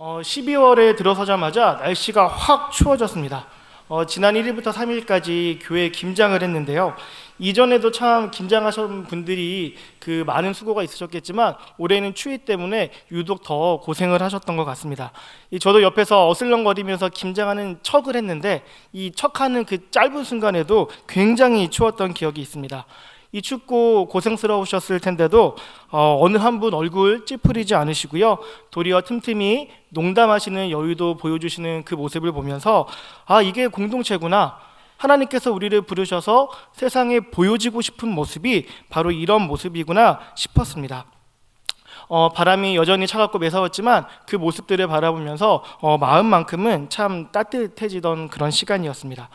어, 12월에 들어서자마자 날씨가 확 추워졌습니다. 어, 지난 1일부터 3일까지 교회 김장을 했는데요. 이전에도 참 김장하신 분들이 그 많은 수고가 있으셨겠지만 올해는 추위 때문에 유독 더 고생을 하셨던 것 같습니다. 이 저도 옆에서 어슬렁거리면서 김장하는 척을 했는데 이 척하는 그 짧은 순간에도 굉장히 추웠던 기억이 있습니다. 이 춥고 고생스러우셨을 텐데도 어, 어느 한 분 얼굴 찌푸리지 않으시고요. 도리어 틈틈이 농담하시는 여유도 보여주시는 그 모습을 보면서 아 이게 공동체구나. 하나님께서 우리를 부르셔서 세상에 보여지고 싶은 모습이 바로 이런 모습이구나 싶었습니다. 어, 바람이 여전히 차갑고 매서웠지만 그 모습들을 바라보면서 어, 마음만큼은 참 따뜻해지던 그런 시간이었습니다.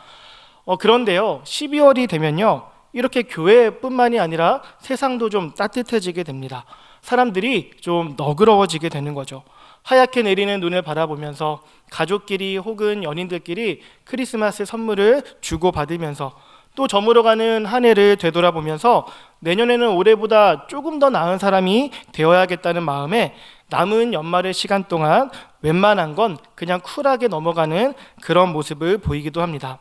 어, 그런데요, 12월이 되면요, 이렇게 교회뿐만이 아니라 세상도 좀 따뜻해지게 됩니다. 사람들이 좀 너그러워지게 되는 거죠. 하얗게 내리는 눈을 바라보면서 가족끼리 혹은 연인들끼리 크리스마스 선물을 주고받으면서 또 저물어가는 한 해를 되돌아보면서 내년에는 올해보다 조금 더 나은 사람이 되어야겠다는 마음에 남은 연말의 시간 동안 웬만한 건 그냥 쿨하게 넘어가는 그런 모습을 보이기도 합니다.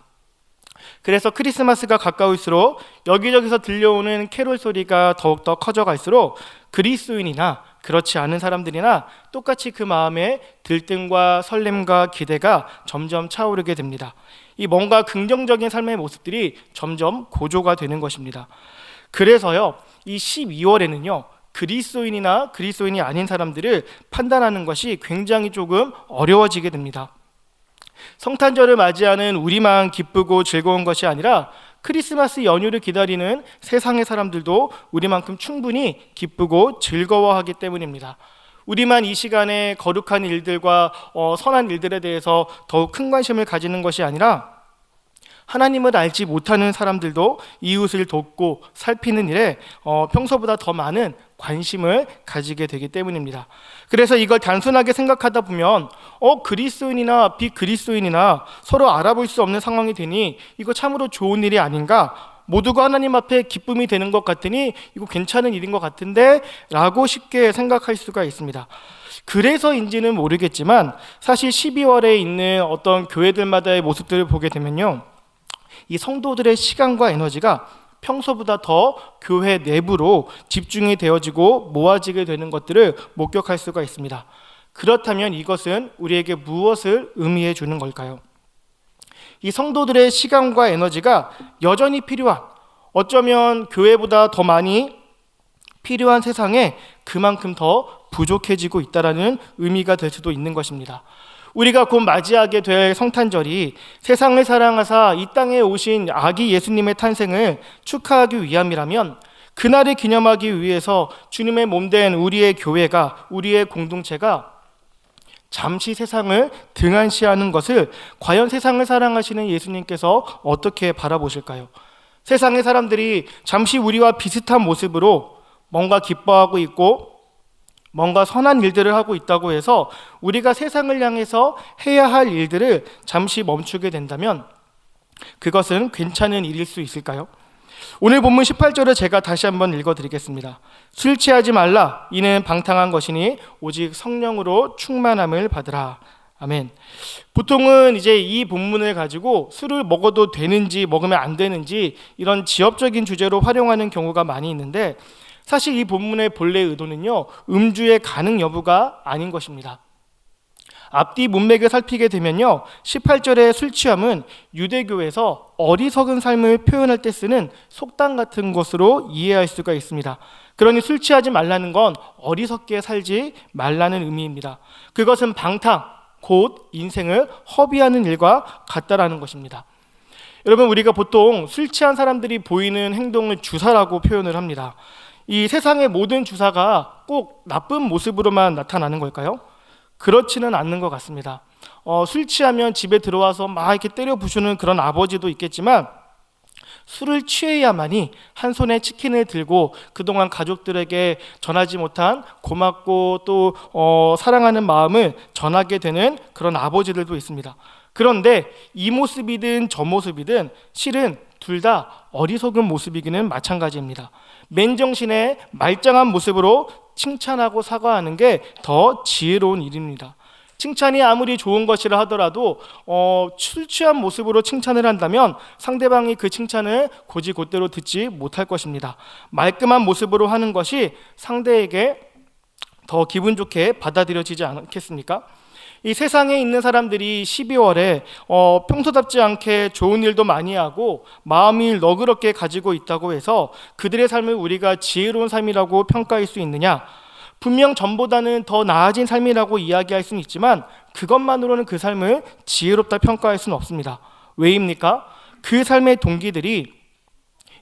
그래서 크리스마스가 가까울수록 여기저기서 들려오는 캐롤 소리가 더욱더 커져갈수록 그리스도인이나 그렇지 않은 사람들이나 똑같이 그 마음에 들뜸과 설렘과 기대가 점점 차오르게 됩니다. 이 뭔가 긍정적인 삶의 모습들이 점점 고조가 되는 것입니다. 그래서요, 이 12월에는요, 그리스도인이나 그리스도인이 아닌 사람들을 판단하는 것이 굉장히 조금 어려워지게 됩니다. 성탄절을 맞이하는 우리만 기쁘고 즐거운 것이 아니라 크리스마스 연휴를 기다리는 세상의 사람들도 우리만큼 충분히 기쁘고 즐거워하기 때문입니다. 우리만 이 시간에 거룩한 일들과 어, 선한 일들에 대해서 더욱 큰 관심을 가지는 것이 아니라 하나님을 알지 못하는 사람들도 이웃을 돕고 살피는 일에 어, 평소보다 더 많은 관심을 가지게 되기 때문입니다. 그래서 이걸 단순하게 생각하다 보면 어 그리스도인이나 비그리스도인이나 서로 알아볼 수 없는 상황이 되니 이거 참으로 좋은 일이 아닌가? 모두가 하나님 앞에 기쁨이 되는 것 같으니 이거 괜찮은 일인 것 같은데 라고 쉽게 생각할 수가 있습니다. 그래서인지는 모르겠지만 사실 12월에 있는 어떤 교회들마다의 모습들을 보게 되면요. 이 성도들의 시간과 에너지가 평소보다 더 교회 내부로 집중이 되어지고 모아지게 되는 것들을 목격할 수가 있습니다. 그렇다면 이것은 우리에게 무엇을 의미해 주는 걸까요? 이 성도들의 시간과 에너지가 여전히 필요한 어쩌면 교회보다 더 많이 필요한 세상에 그만큼 더 부족해지고 있다라는 의미가 될 수도 있는 것입니다. 우리가 곧 맞이하게 될 성탄절이 세상을 사랑하사 이 땅에 오신 아기 예수님의 탄생을 축하하기 위함이라면 그날을 기념하기 위해서 주님의 몸된 우리의 교회가 우리의 공동체가 잠시 세상을 등한시하는 것을 과연 세상을 사랑하시는 예수님께서 어떻게 바라보실까요? 세상의 사람들이 잠시 우리와 비슷한 모습으로 뭔가 기뻐하고 있고 뭔가 선한 일들을 하고 있다고 해서 우리가 세상을 향해서 해야 할 일들을 잠시 멈추게 된다면 그것은 괜찮은 일일 수 있을까요? 오늘 본문 18절을 제가 다시 한번 읽어 드리겠습니다. 술 취하지 말라. 이는 방탕한 것이니 오직 성령으로 충만함을 받으라. 아멘. 보통은 이제 이 본문을 가지고 술을 먹어도 되는지 먹으면 안 되는지 이런 지엽적인 주제로 활용하는 경우가 많이 있는데 사실 이 본문의 본래 의도는요, 음주의 가능 여부가 아닌 것입니다. 앞뒤 문맥을 살피게 되면요, 18절의 술 취함은 유대교에서 어리석은 삶을 표현할 때 쓰는 속담 같은 것으로 이해할 수가 있습니다. 그러니 술 취하지 말라는 건 어리석게 살지 말라는 의미입니다. 그것은 방탕, 곧 인생을 허비하는 일과 같다라는 것입니다. 여러분, 우리가 보통 술 취한 사람들이 보이는 행동을 주사라고 표현을 합니다. 이 세상의 모든 주사가 꼭 나쁜 모습으로만 나타나는 걸까요? 그렇지는 않는 것 같습니다. 어, 술 취하면 집에 들어와서 막 이렇게 때려 부수는 그런 아버지도 있겠지만 술을 취해야만이 한 손에 치킨을 들고 그동안 가족들에게 전하지 못한 고맙고 또 어, 사랑하는 마음을 전하게 되는 그런 아버지들도 있습니다. 그런데 이 모습이든 저 모습이든 실은 둘 다 어리석은 모습이기는 마찬가지입니다. 맨정신에 말짱한 모습으로 칭찬하고 사과하는 게 더 지혜로운 일입니다. 칭찬이 아무리 좋은 것이라 하더라도 어, 술 취한 모습으로 칭찬을 한다면 상대방이 그 칭찬을 고지곧대로 듣지 못할 것입니다. 말끔한 모습으로 하는 것이 상대에게 더 기분 좋게 받아들여지지 않겠습니까? 이 세상에 있는 사람들이 12월에 어, 평소답지 않게 좋은 일도 많이 하고 마음이 너그럽게 가지고 있다고 해서 그들의 삶을 우리가 지혜로운 삶이라고 평가할 수 있느냐? 분명 전보다는 더 나아진 삶이라고 이야기할 수는 있지만 그것만으로는 그 삶을 지혜롭다 평가할 수는 없습니다. 왜입니까? 그 삶의 동기들이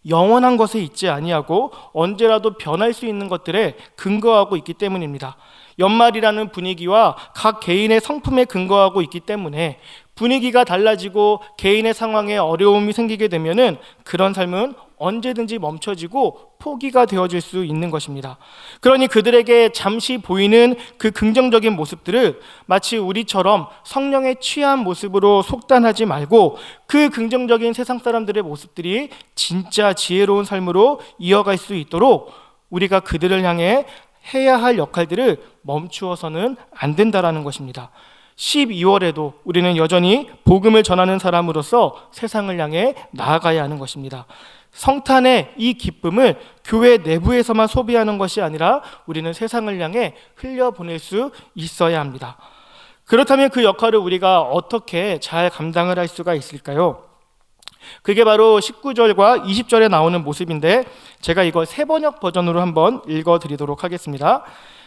영원한 것에 있지 아니하고 언제라도 변할 수 있는 것들에 근거하고 있기 때문입니다. 연말이라는 분위기와 각 개인의 성품에 근거하고 있기 때문에 분위기가 달라지고 개인의 상황에 어려움이 생기게 되면은 그런 삶은 언제든지 멈춰지고 포기가 되어질 수 있는 것입니다. 그러니 그들에게 잠시 보이는 그 긍정적인 모습들을 마치 우리처럼 성령에 취한 모습으로 속단하지 말고 그 긍정적인 세상 사람들의 모습들이 진짜 지혜로운 삶으로 이어갈 수 있도록 우리가 그들을 향해 해야 할 역할들을 멈추어서는 안 된다라는 것입니다. 12월에도 우리는 여전히 복음을 전하는 사람으로서 세상을 향해 나아가야 하는 것입니다. 성탄의 이 기쁨을 교회 내부에서만 소비하는 것이 아니라 우리는 세상을 향해 흘려보낼 수 있어야 합니다. 그렇다면 그 역할을 우리가 어떻게 잘 감당을 할 수가 있을까요? 그게 바로 19절과 20절에 나오는 모습인데 제가 이거 세 번역 버전으로 한번 읽어 드리도록 하겠습니다.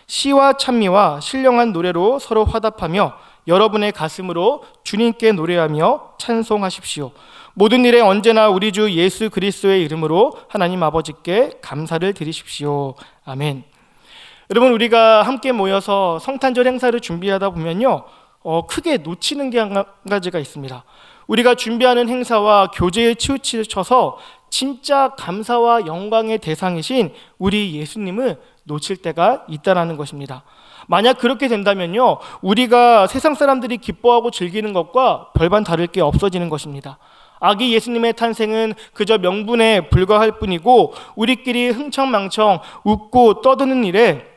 시와 찬미와 신령한 노래로 서로 화답하며 여러분의 가슴으로 주님께 노래하며 찬송하십시오. 모든 일에 언제나 우리 주 예수 그리스도의 이름으로 하나님 아버지께 감사를 드리십시오. 아멘. 여러분 우리가 함께 모여서 성탄절 행사를 준비하다 보면요. 어, 크게 놓치는 게 한 가지가 있습니다. 우리가 준비하는 행사와 교제에 치우쳐서 진짜 감사와 영광의 대상이신 우리 예수님을 놓칠 때가 있다라는 것입니다. 만약 그렇게 된다면요, 우리가 세상 사람들이 기뻐하고 즐기는 것과 별반 다를 게 없어지는 것입니다. 아기 예수님의 탄생은 그저 명분에 불과할 뿐이고 우리끼리 흥청망청 웃고 떠드는 일에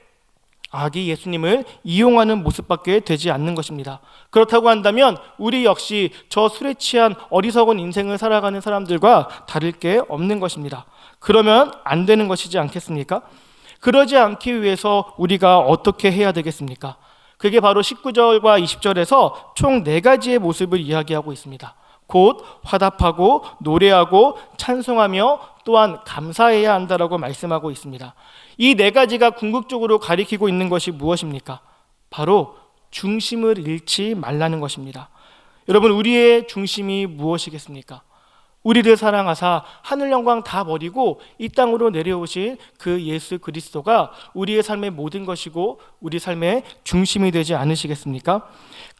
아기 예수님을 이용하는 모습밖에 되지 않는 것입니다. 그렇다고 한다면 우리 역시 저 술에 취한 어리석은 인생을 살아가는 사람들과 다를 게 없는 것입니다. 그러면 안 되는 것이지 않겠습니까? 그러지 않기 위해서 우리가 어떻게 해야 되겠습니까? 그게 바로 19절과 20절에서 총 네 가지의 모습을 이야기하고 있습니다. 곧 화답하고 노래하고 찬송하며 또한 감사해야 한다라고 말씀하고 있습니다. 이 네 가지가 궁극적으로 가리키고 있는 것이 무엇입니까? 바로 중심을 잃지 말라는 것입니다. 여러분 우리의 중심이 무엇이겠습니까? 우리를 사랑하사 하늘 영광 다 버리고 이 땅으로 내려오신 그 예수 그리스도가 우리의 삶의 모든 것이고 우리 삶의 중심이 되지 않으시겠습니까?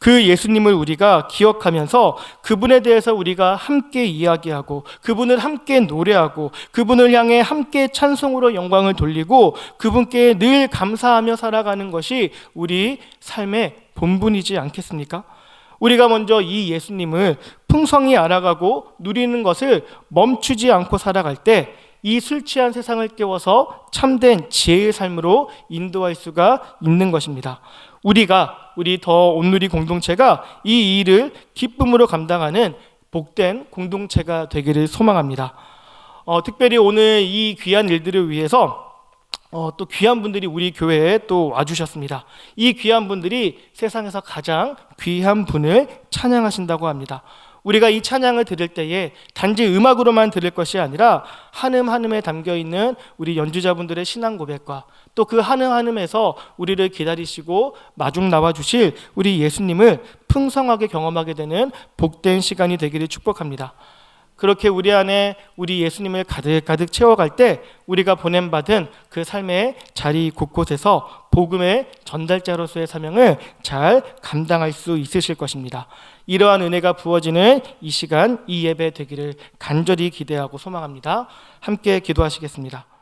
그 예수님을 우리가 기억하면서 그분에 대해서 우리가 함께 이야기하고 그분을 함께 노래하고 그분을 향해 함께 찬송으로 영광을 돌리고 그분께 늘 감사하며 살아가는 것이 우리 삶의 본분이지 않겠습니까? 우리가 먼저 이 예수님을 풍성히 알아가고 누리는 것을 멈추지 않고 살아갈 때 이 술 취한 세상을 깨워서 참된 지혜의 삶으로 인도할 수가 있는 것입니다. 우리가 우리 더 온누리 공동체가 이 일을 기쁨으로 감당하는 복된 공동체가 되기를 소망합니다. 어, 특별히 오늘 이 귀한 일들을 위해서 어, 또 귀한 분들이 우리 교회에 또 와주셨습니다. 이 귀한 분들이 세상에서 가장 귀한 분을 찬양하신다고 합니다. 우리가 이 찬양을 들을 때에 단지 음악으로만 들을 것이 아니라 한음 한음에 담겨 있는 우리 연주자분들의 신앙 고백과 또 그 한음 한음에서 우리를 기다리시고 마중 나와 주실 우리 예수님을 풍성하게 경험하게 되는 복된 시간이 되기를 축복합니다. 그렇게 우리 안에 우리 예수님을 가득 가득 채워갈 때 우리가 보냄 받은 그 삶의 자리 곳곳에서 복음의 전달자로서의 사명을 잘 감당할 수 있으실 것입니다. 이러한 은혜가 부어지는 이 시간 이 예배 되기를 간절히 기대하고 소망합니다. 함께 기도하시겠습니다.